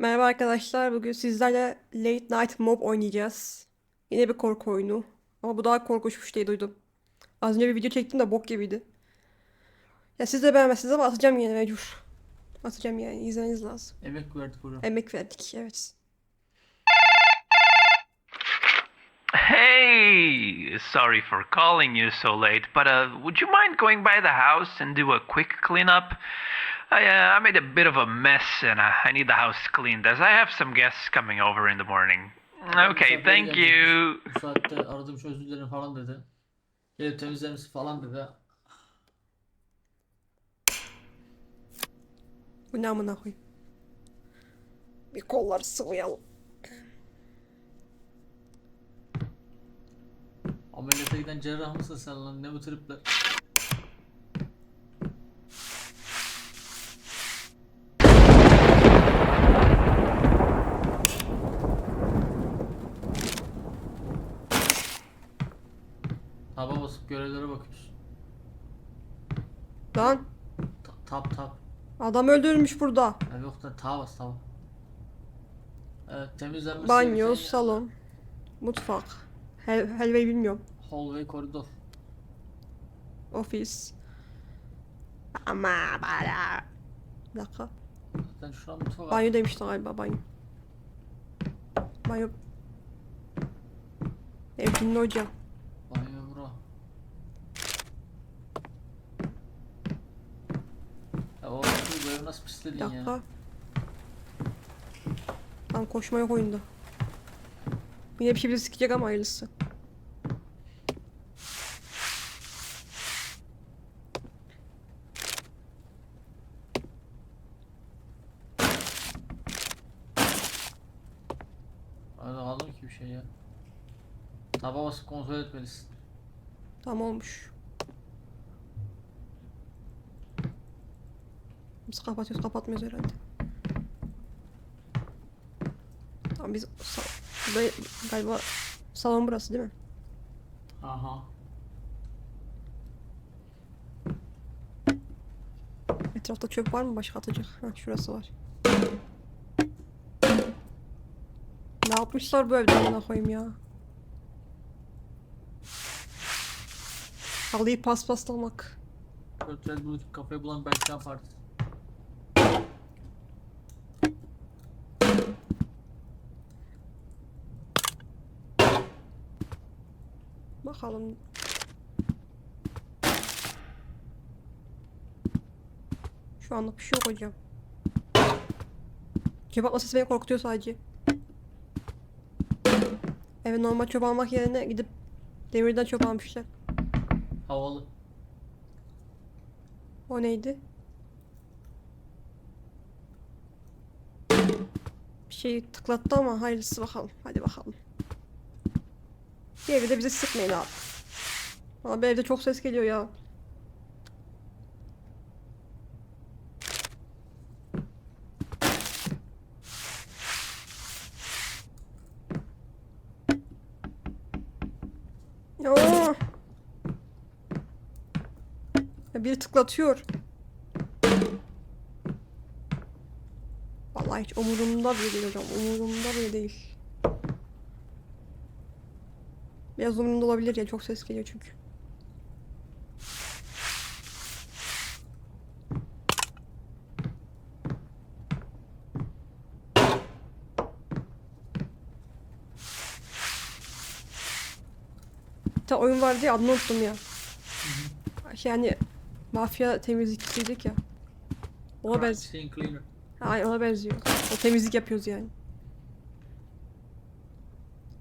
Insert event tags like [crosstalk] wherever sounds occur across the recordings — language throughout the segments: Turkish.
Merhaba arkadaşlar. Bugün sizlerle Late Night Mob oynayacağız. Yine bir korku oyunu. Ama bu daha korkunçmuş diye duydum. Az önce bir video çektim de bok gibiydi. Ya siz de beğenmezsiniz ama atacağım yine mecbur. Atacağım yani. İzlemeniz lazım. Emek verdik oraya. Emek verdik. Evet. Hey, sorry for calling you so late, but uh, would you mind going by the house and do a quick cleanup? I, uh, I made a bit of a mess and uh, I need the house cleaned as I have some guests coming over in the morning. Okay, Misafir thank gelecek. you. Bu saatte aradım şu özür dilerim falan dedi. Gelip temizler misin falan dedi. Bu ne amına koyayım. Bir kolları sıvayalım. Ameliyata giden cerrah mısın sen lan ne bu tripler? Görevlere bakıyorsun. Lan Ta- Tap tap. adam öldürülmüş burada. Ya yok da tava tava. Evet temizlenmesi Banyo, gereken yer. salon, mutfak. Hel helveyi bilmiyorum. Hallway koridor. Ofis. Ama bana. Bir dakika. Zaten şu an mutfak. Banyo demiştin galiba banyo. Banyo. Evcimli hocam. Banyo bura. Ya evi nasıl Bir pisledin dakika. ya? Tam koşma yok oyunda. Yine bir şey bizi sikecek ama hayırlısı. Hadi aldım ki bir şey ya. Taba basıp kontrol etmelisin. Tam olmuş. Biz kapatıyoruz kapatmıyoruz herhalde. Tamam biz sa- galiba salon burası değil mi? Aha. Etrafta çöp var mı başka atacak? Ha şurası var. Ne yapmışlar bu evde amına koyayım ya? Halıyı paspaslamak. Dört Red Bull kafayı bulan Berkcan Partisi. Bakalım. Şu anlık bir şey yok hocam. Atma sesi beni korkutuyor sadece. Evet normal çöp almak yerine gidip demirden çöp almışlar. Havalı. O neydi? Bir şey tıklattı ama hayırlısı bakalım. Hadi bakalım. Bir evi de bize sıkmayın abi. Abi evde çok ses geliyor ya. Ya. Ya biri tıklatıyor. Vallahi hiç umurumda bile değil hocam. Umurumda bile değil. Biraz umurumda olabilir ya. Çok ses geliyor çünkü. Bir tane oyun vardı ya adını unuttum ya. Hani mafya temizlikçiydik ya. Ona benziyor. Ay ona benziyor. O temizlik yapıyoruz yani.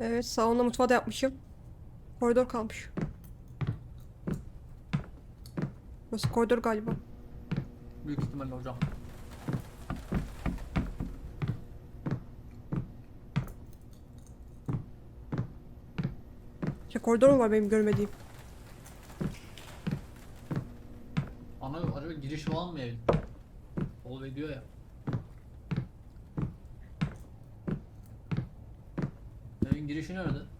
Evet salonda mutfağı da yapmışım. Koridor kalmış. Burası koridor galiba. Büyük ihtimalle hocam. Şey koridor mu var benim görmediğim? Ana acaba giriş falan mı evin? Hallway diyor ya. Evin girişi nerede?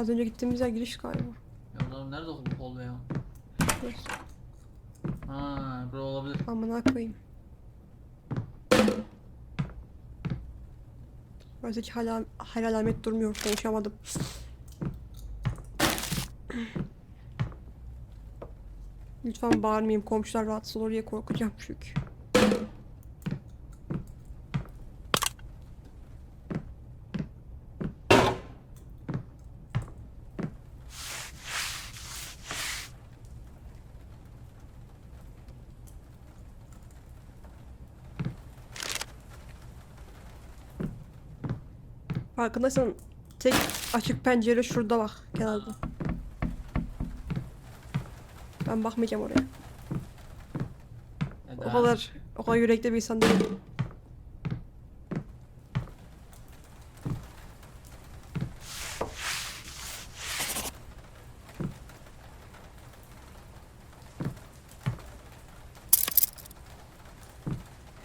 Az önce gittiğimiz yer giriş galiba. Ya zaman nerede bu hallway ya? Burası. Ha, bura olabilir. Amına koyayım. Burası hiç hala, hala alamet durmuyor. Konuşamadım. Lütfen bağırmayayım. Komşular rahatsız olur diye korkacağım çünkü. Farkındaysan tek açık pencere şurada bak kenarda. Ben bakmayacağım oraya. O kadar, o kadar yürekli bir insan değilim.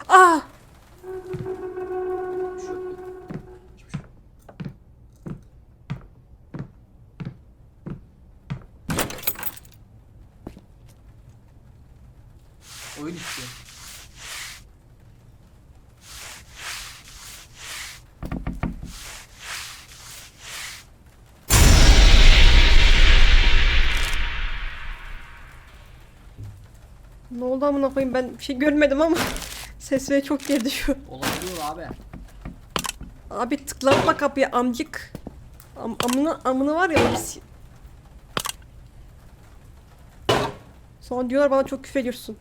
Ah! Şu- şu- Oyun istiyor. Ne oldu amına koyayım ben bir şey görmedim ama [laughs] ses ve çok girdi şu. Olabiliyor abi. Abi tıklatma kapıyı amcık. Am amına amına var ya biz. Sonra diyorlar bana çok küfür ediyorsun.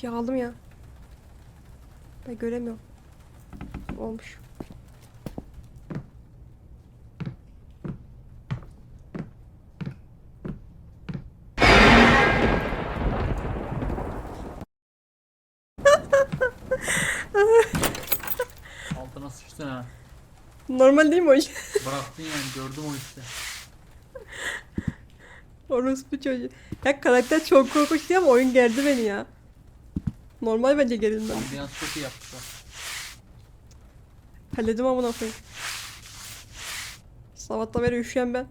Şey aldım ya. Ben göremiyorum. Olmuş. Altına sıçtın ha. Normal değil mi o iş? Bıraktın yani gördüm o işte. Orospu çocuğu. Ya karakter çok korkunç değil ama oyun gerdi beni ya. Normal bence gerilmem. Ambiyans çok iyi yapmışlar. Halledim amına koyayım. Sabahtan beri üşüyen ben.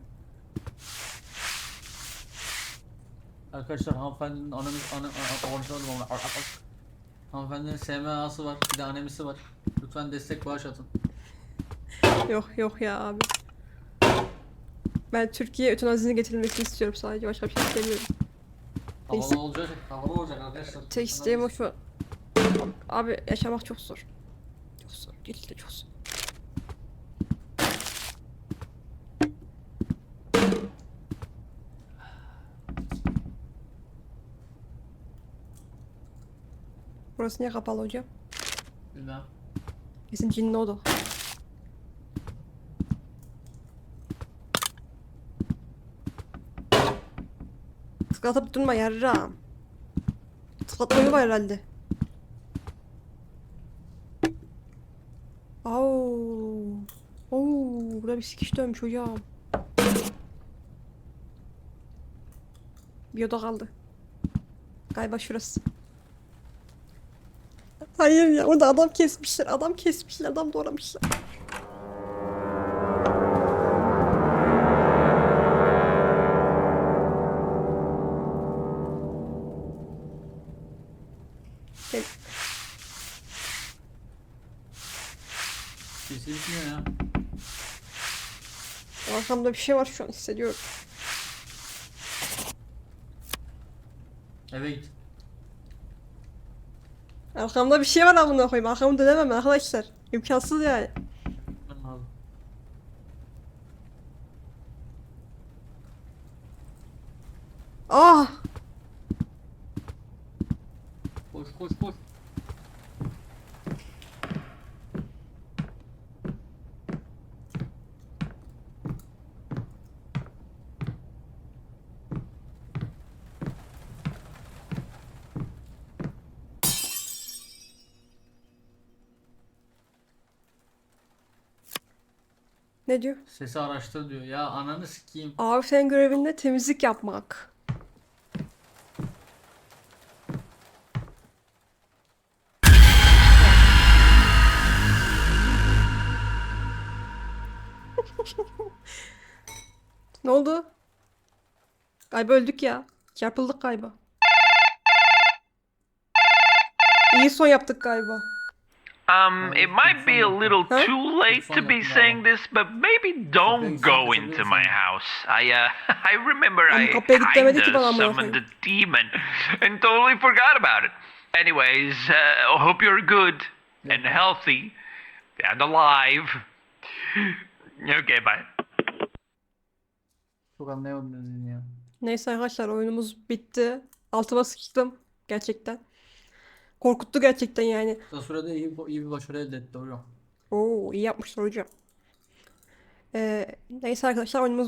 Arkadaşlar hanımefendinin anemiz anne konuşamadım ama Hanımefendinin SMA'sı var, bir de anemisi var. Lütfen destek bağış atın. Yok yok ya abi. Ben Türkiye ötenazinin getirilmesini istiyorum sadece. Başka bir şey istemiyorum. Neyse. Havalı olacak, havalı olacak arkadaşlar. Tek isteğim o şu. Abi yaşamak çok zor. Çok zor. Gerçekten çok zor. Burası niye kapalı hocam? Bilmem. Kesin cinli oda. Tıklatıp durma yarram. Tıklatmayı var herhalde. Oo. Oo, burada bir sikiş dönmüş hocam. Bir oda kaldı. Galiba şurası. Hayır ya orada adam kesmişler. Adam kesmişler. Adam doğramışlar. Arkamda bir şey var şu an hissediyorum. Eve git. Arkamda bir şey var amına koyayım. Arkamı dönemem arkadaşlar. İmkansız yani. Ne diyor? Sesi araştır diyor. Ya ananı sikeyim. Abi senin görevin ne? Temizlik yapmak. [laughs] Ne oldu? Galiba öldük ya. Çarpıldık galiba. İyi son yaptık galiba. Um, it might be a little too late to be saying this, but maybe don't go into my house. I uh, [laughs] I remember I kapıya git kinda summoned a demon and totally forgot about it. Anyways, uh, hope you're good and healthy and alive. okay, bye. Çok anlayamadım ne dediğini ya. Neyse arkadaşlar oyunumuz bitti. Altıma sıçtım. Gerçekten. Korkuttu gerçekten yani. Kısa sürede iyi, iyi bir başarı elde etti hocam. Oo iyi yapmışlar hocam. Ee, neyse arkadaşlar oyunumuz